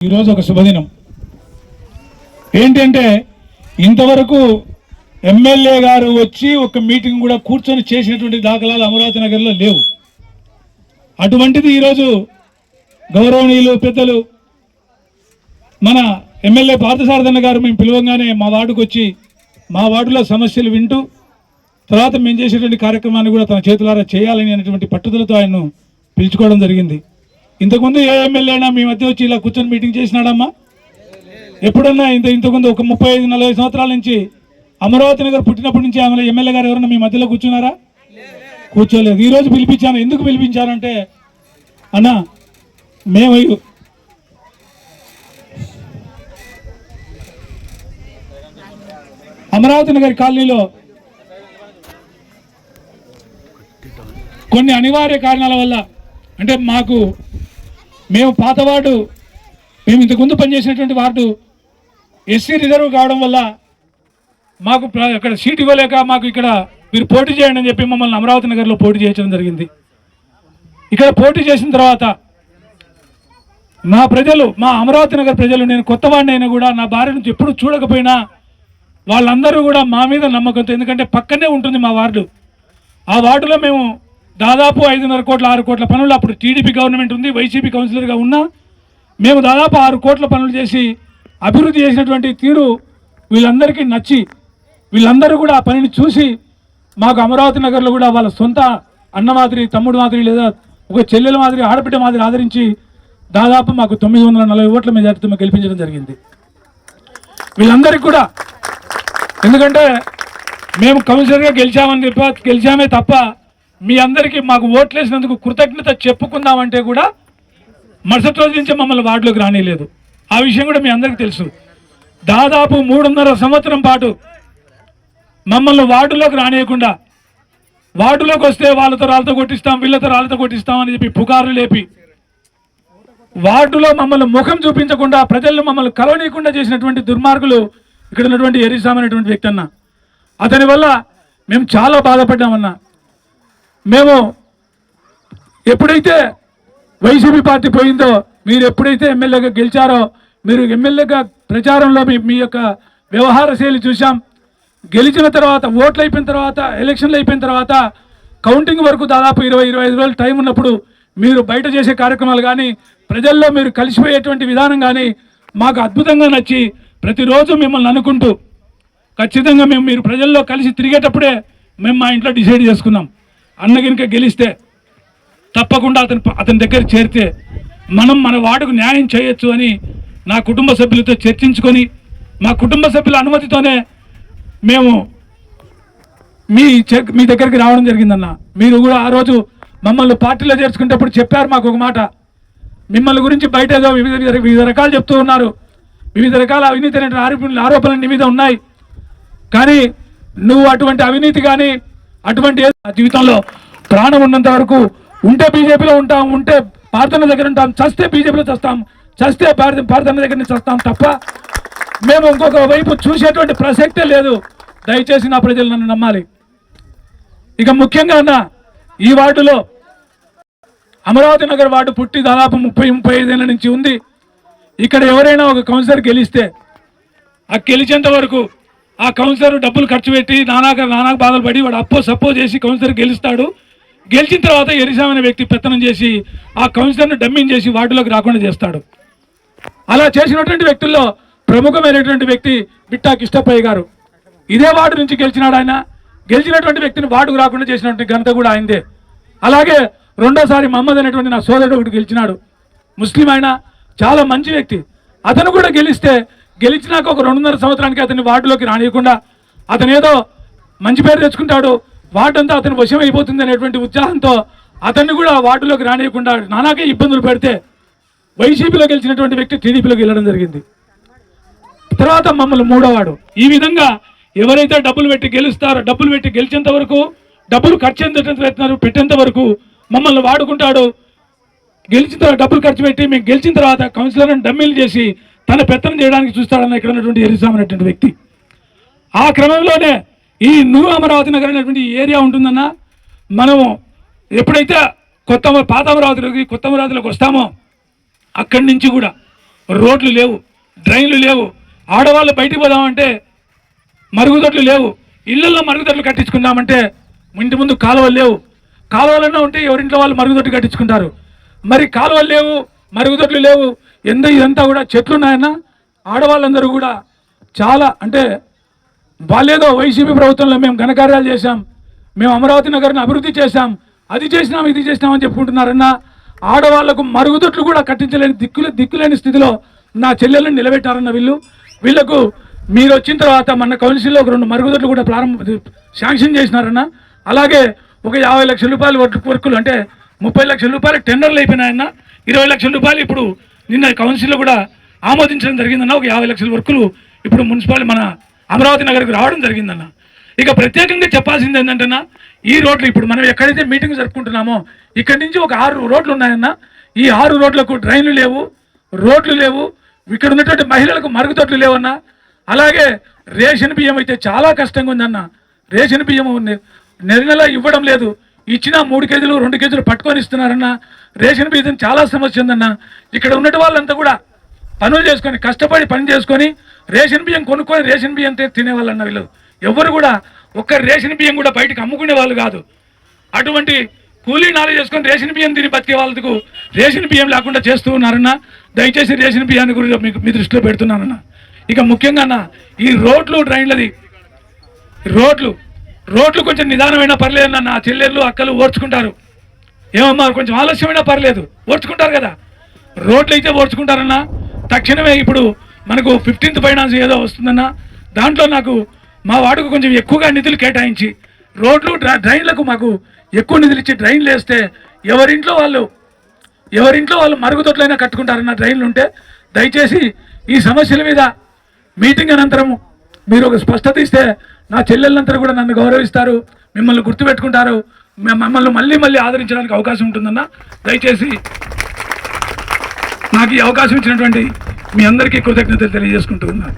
ఈరోజు ఒక శుభదినం. ఏంటంటే ఇంతవరకు ఎమ్మెల్యే గారు వచ్చి ఒక మీటింగ్ కూడా కూర్చొని చేసినటువంటి దాఖలాలు అమరావతి నగర్లో లేవు. అటువంటిది ఈరోజు గౌరవనీయులు పెద్దలు మన ఎమ్మెల్యే పార్థసారథన్న గారు మేము పిలవంగానే మా వార్డుకు వచ్చి మా వార్డులో సమస్యలు వింటూ తర్వాత మేము చేసేటువంటి కార్యక్రమాన్ని కూడా తన చేతులారా చేయాలని అనేటువంటి పట్టుదలతో ఆయన్ను పిలుచుకోవడం జరిగింది. ఇంతకుముందు ఏ ఎమ్మెల్యే అయినా మీ మధ్య వచ్చి ఇలా కూర్చొని మీటింగ్ చేసినాడమ్మా? ఎప్పుడన్నా ఇంత ఇంతకుముందు ఒక ముప్పై ఐదు నలభై సంవత్సరాల నుంచి అమరావతి నగర్ పుట్టినప్పటి నుంచి ఆమె ఎమ్మెల్యే గారు ఎవరైనా మీ మధ్యలో కూర్చున్నారా? కూర్చోలేదు. ఈరోజు పిలిపించాను. ఎందుకు పిలిపించానంటే అన్న మేము అమరావతి నగర్ కాలనీలో కొన్ని అనివార్య కారణాల వల్ల అంటే మాకు మేము పాత వార్డు మేము ఇంతకుముందు పనిచేసినటువంటి వార్డు ఎస్సీ రిజర్వ్ కావడం వల్ల మాకు ప్ర- అక్కడ సీట్ ఇవ్వలేక మాకు ఇక్కడ మీరు పోటీ చేయండి అని చెప్పి మమ్మల్ని అమరావతి నగర్లో పోటీ చేయించడం జరిగింది. ఇక్కడ పోటీ చేసిన తర్వాత మా ప్రజలు మా అమరావతి నగర్ ప్రజలు నేను కొత్త వాడిని అయినా కూడా నా భార్య నుంచి ఎప్పుడు చూడకపోయినా వాళ్ళందరూ కూడా మా మీద నమ్మకంతో ఎందుకంటే పక్కనే ఉంటుంది మా వార్డు. ఆ వార్డులో మేము దాదాపు ఐదున్నర కోట్ల ఆరు కోట్ల పనులు అప్పుడు టీడీపీ గవర్నమెంట్ ఉంది వైసీపీ కౌన్సిలర్గా ఉన్నా. మేము దాదాపు ఆరు కోట్ల పనులు చేసి అభివృద్ధి చేసినటువంటి తీరు వీళ్ళందరికీ నచ్చి వీళ్ళందరూ కూడా ఆ పనిని చూసి మాకు అమరావతి నగర్లో కూడా వాళ్ళ సొంత అన్న మాదిరి తమ్ముడు మాదిరి లేదా ఒక చెల్లెల మాదిరి ఆడబిడ్డ మాదిరి ఆదరించి దాదాపు మాకు తొమ్మిది వందల నలభై ఓట్ల మెజార్టీతో మాకు గెలిపించడం జరిగింది. వీళ్ళందరికీ కూడా ఎందుకంటే మేము కౌన్సిలర్గా గెలిచామని చెప్ప గెలిచామే తప్ప మీ అందరికీ మాకు ఓట్లేసినందుకు కృతజ్ఞత చెప్పుకుందామంటే కూడా మరుసటి రోజు నుంచి మమ్మల్ని వార్డులోకి రానిలేదు. ఆ విషయం కూడా మీ అందరికీ తెలుసు. దాదాపు మూడున్నర సంవత్సరం పాటు మమ్మల్ని వార్డులోకి రానియకుండా వార్డులోకి వస్తే వాళ్ళతో రాళ్ళతో కొట్టిస్తాం వీళ్ళతో రాళ్ళతో కొట్టిస్తాం అని చెప్పి పుకార్లు లేపి వార్డులో మమ్మల్ని ముఖం చూపించకుండా ప్రజలను మమ్మల్ని కలవనీయకుండా చేసినటువంటి దుర్మార్గులు ఇక్కడ ఉన్నటువంటి ఎరిసామ్ అనేటువంటి వ్యక్తి అన్న. అతని వల్ల మేము చాలా బాధపడ్డామన్నా. మేము ఎప్పుడైతే వైసీపీ పార్టీ పోయిందో మీరు ఎప్పుడైతే ఎమ్మెల్యేగా గెలిచారో మీరు ఎమ్మెల్యేగా ప్రచారంలో మీ మీ యొక్క వ్యవహార శైలి చూసాం గెలిచిన తర్వాత ఓట్లు అయిపోయిన తర్వాత ఎలక్షన్లు అయిపోయిన తర్వాత కౌంటింగ్ వరకు దాదాపు ఇరవై ఇరవై ఐదు రోజులు టైం ఉన్నప్పుడు మీరు బయట చేసే కార్యక్రమాలు కానీ ప్రజల్లో మీరు కలిసిపోయేటువంటి విధానం కానీ మాకు అద్భుతంగా నచ్చి ప్రతిరోజు మిమ్మల్ని అనుకుంటూ ఖచ్చితంగా మేము మీరు ప్రజల్లో కలిసి తిరిగేటప్పుడే మేము మా ఇంట్లో డిసైడ్ చేసుకున్నాం. అన్న కనుక గెలిస్తే తప్పకుండా అతని అతని దగ్గర చేరితే మనం మన వాడుకు న్యాయం చేయొచ్చు అని నా కుటుంబ సభ్యులతో చర్చించుకొని మా కుటుంబ సభ్యుల అనుమతితోనే మేము మీ మీ దగ్గరికి రావడం జరిగిందన్న. మీరు కూడా ఆ రోజు మమ్మల్ని పార్టీలో చేర్చుకునేటప్పుడు చెప్పారు మాకు ఒక మాట. మిమ్మల్ని గురించి బయట ఏదో వివిధ వివిధ- రకాలు చెప్తూ ఉన్నారు. వివిధ రకాల అవినీతి అనేటువంటి ఆరోపణలు ఆరోపణలు నీ మీద ఉన్నాయి. కానీ నువ్వు అటువంటి అవినీతి కానీ అటువంటి జీవితంలో ప్రాణం ఉన్నంత వరకు ఉంటే బీజేపీలో ఉంటాం ఉంటే ప్రార్థన దగ్గర ఉంటాం చస్తే బీజేపీలో చస్తాం చస్తే భారత పార్థన దగ్గర నుంచి చస్తాం తప్ప మేము ఇంకొక వైపు చూసేటువంటి ప్రసక్తే లేదు. దయచేసి నా ప్రజలు నన్ను నమ్మాలి. ఇక ముఖ్యంగా అన్న ఈ వార్డులో అమరావతి నగర్ వార్డు పుట్టి దాదాపు ముప్పై ముప్పై ఐదేళ్ళ నుంచి ఉంది. ఇక్కడ ఎవరైనా ఒక కౌన్సిలర్ గెలిస్తే ఆ గెలిచేంత వరకు ఆ కౌన్సిలర్ డబ్బులు ఖర్చు పెట్టి నానాక నానాక బాధలు పడి వాడు అప్పో సప్పో చేసి కౌన్సిలర్ గెలుస్తాడు. గెలిచిన తర్వాత ఎరిసాం అనే వ్యక్తి పెత్తనం చేసి ఆ కౌన్సిలర్ను డమ్మింగ్ చేసి వార్డులోకి రాకుండా చేస్తాడు. అలా చేసినటువంటి వ్యక్తుల్లో ప్రముఖమైనటువంటి వ్యక్తి బిట్టా కిష్టప్పయ్య గారు. ఇదే వార్డు నుంచి గెలిచినాడు ఆయన. గెలిచినటువంటి వ్యక్తిని వార్డుకు రాకుండా చేసినటువంటి ఘనత కూడా ఆయనదే. అలాగే రెండోసారి మహమ్మద్ అనేటువంటి నా సోదరుడు ఒకటి గెలిచినాడు. ముస్లిం ఆయన చాలా మంచి వ్యక్తి. అతను కూడా గెలిస్తే గెలిచినాక ఒక రెండున్నర సంవత్సరానికి అతని వార్డులోకి రానియకుండా అతను ఏదో మంచి పేరు తెచ్చుకుంటాడు వార్డు అంతా అతను వశం అయిపోతుంది అనేటువంటి ఉత్సాహంతో అతన్ని కూడా వార్డులోకి రానియకుండా నానాకే ఇబ్బందులు పెడితే వైసీపీలో గెలిచినటువంటి వ్యక్తి టీడీపీలోకి వెళ్ళడం జరిగింది. తర్వాత మమ్మల్ని మూడోవాడు. ఈ విధంగా ఎవరైతే డబ్బులు పెట్టి గెలుస్తారో డబ్బులు పెట్టి గెలిచేంత వరకు డబ్బులు ఖర్చు ఎంత పెట్టేంత వరకు మమ్మల్ని వాడుకుంటాడు. గెలిచిన తర్వాత డబ్బులు ఖర్చు పెట్టి మేము గెలిచిన తర్వాత కౌన్సిలర్ని డమ్మీలు చేసి తన పెత్తనం చేయడానికి చూస్తాడన్న ఇక్కడ ఉన్నటువంటి ఎరిసాం అనేటువంటి వ్యక్తి. ఆ క్రమంలోనే ఈ నువ్వు అమరావతి నగర్ అనేటువంటి ఏరియా ఉంటుందన్న. మనము ఎప్పుడైతే కొత్త పాత అమరావతిలోకి కొత్త అమరావతిలోకి వస్తామో అక్కడి నుంచి కూడా రోడ్లు లేవు డ్రైన్లు లేవు. ఆడవాళ్ళు బయటికి పోదామంటే మరుగుదొడ్లు లేవు. ఇళ్ళల్లో మరుగుదొడ్లు కట్టించుకుందామంటే ఇంటి ముందు కాలువలు లేవు. కాలువలన్నా ఉంటే ఎవరింట్లో వాళ్ళు మరుగుదొడ్లు కట్టించుకుంటారు. మరి కాలువలు లేవు మరుగుదొడ్లు లేవు. ఎంత ఇదంతా కూడా చెట్లు ఉన్నాయన్నా. ఆడవాళ్ళందరూ కూడా చాలా అంటే వాళ్ళేదో వైసీపీ ప్రభుత్వంలో మేము ఘనకార్యాలు చేశాం. మేము అమరావతి నగర్ని అభివృద్ధి చేశాం. అది చేసినాం ఇది చేసినాం అని చెప్పుకుంటున్నారన్నా. ఆడవాళ్ళకు మరుగుదొడ్లు కూడా కట్టించలేని దిక్కులు దిక్కులేని స్థితిలో నా చెల్లెలను నిలబెట్టారన్న వీళ్ళు. వీళ్ళకు మీరు వచ్చిన తర్వాత మన కౌన్సిల్లో ఒక రెండు మరుగుదొడ్లు కూడా ప్రారంభ శాంక్షన్ చేసినారన్న. అలాగే ఒక యాభై లక్షల రూపాయలు వర్క్ వర్కులు అంటే ముప్పై లక్షల రూపాయలు టెండర్లు అయిపోయినాయన్న. ఇరవై లక్షల రూపాయలు ఇప్పుడు నిన్న కౌన్సిల్లో కూడా ఆమోదించడం జరిగిందన్న ఒక యాభై లక్షల వర్కులు ఇప్పుడు మున్సిపాలిటీ మన అమరావతి నగర్కి రావడం జరిగిందన్న. ఇక ప్రత్యేకంగా చెప్పాల్సింది ఏంటంటేనా ఈ రోడ్లు ఇప్పుడు మనం ఎక్కడైతే మీటింగ్ జరుపుకుంటున్నామో ఇక్కడి నుంచి ఒక ఆరు రోడ్లు ఉన్నాయన్న. ఈ ఆరు రోడ్లకు డ్రైన్లు లేవు రోడ్లు లేవు ఇక్కడ ఉన్నటువంటి మహిళలకు మరుగుదొడ్లు లేవన్నా. అలాగే రేషన్ బియ్యం అయితే చాలా కష్టంగా ఉందన్న. రేషన్ బియ్యం నెల ఇవ్వడం లేదు. ఇచ్చిన మూడు కేజీలు రెండు కేజీలు పట్టుకొని ఇస్తున్నారన్న రేషన్ బియ్యం చాలా సమస్య ఉందన్న. ఇక్కడ ఉన్నటి వాళ్ళంతా కూడా పనులు చేసుకొని కష్టపడి పని చేసుకొని రేషన్ బియ్యం కొనుక్కొని రేషన్ బియ్యం తినేవాళ్ళు తినేవాళ్ళన్న వీళ్ళు. ఎవరు కూడా ఒక్క రేషన్ బియ్యం కూడా బయటకు అమ్ముకునే వాళ్ళు కాదు. అటువంటి కూలీ నాలు చేసుకొని రేషన్ బియ్యం తిని బతికే వాళ్ళకు రేషన్ బియ్యం లేకుండా చేస్తూ ఉన్నారన్న. దయచేసి రేషన్ బియ్యాన్ని గురించి మీకు మీ దృష్టిలో పెడుతున్నానన్న. ఇక ముఖ్యంగా అన్న ఈ రోడ్లు డ్రైన్లది రోడ్లు రోడ్లు కొంచెం నిదానమైనా పర్లేదు నా చెల్లెళ్ళు అక్కలు ఓర్చుకుంటారు. ఏమమ్మా కొంచెం ఆలస్యమైనా పర్లేదు. ఓర్చుకుంటారు కదా. రోడ్లు అయితే ఓర్చుకుంటారన్నా. తక్షణమే ఇప్పుడు మనకు ఫిఫ్టీన్త్ ఫైనాన్స్ ఏదో వస్తుందన్నా. దాంట్లో నాకు మా వాడుకు కొంచెం ఎక్కువగా నిధులు కేటాయించి రోడ్లు డ్రైన్లకు మాకు ఎక్కువ నిధులు ఇచ్చి డ్రైన్లు వేస్తే ఎవరింట్లో వాళ్ళు ఎవరింట్లో వాళ్ళు మరుగుదొడ్లైనా కట్టుకుంటారన్న డ్రైన్లు ఉంటే దయచేసి ఈ సమస్యల మీద మీటింగ్ అనంతరము మీరు ఒక స్పష్టత ఇస్తే నా చెల్లెళ్ళందరూ కూడా నన్ను గౌరవిస్తారు మిమ్మల్ని గుర్తుపెట్టుకుంటారు మమ్మల్ని మళ్ళీ మళ్ళీ ఆదరించడానికి అవకాశం ఉంటుందన్న దయచేసి నాకు ఈ అవకాశం ఇచ్చినటువంటి మీ అందరికీ కృతజ్ఞతలు తెలియజేసుకుంటున్నాను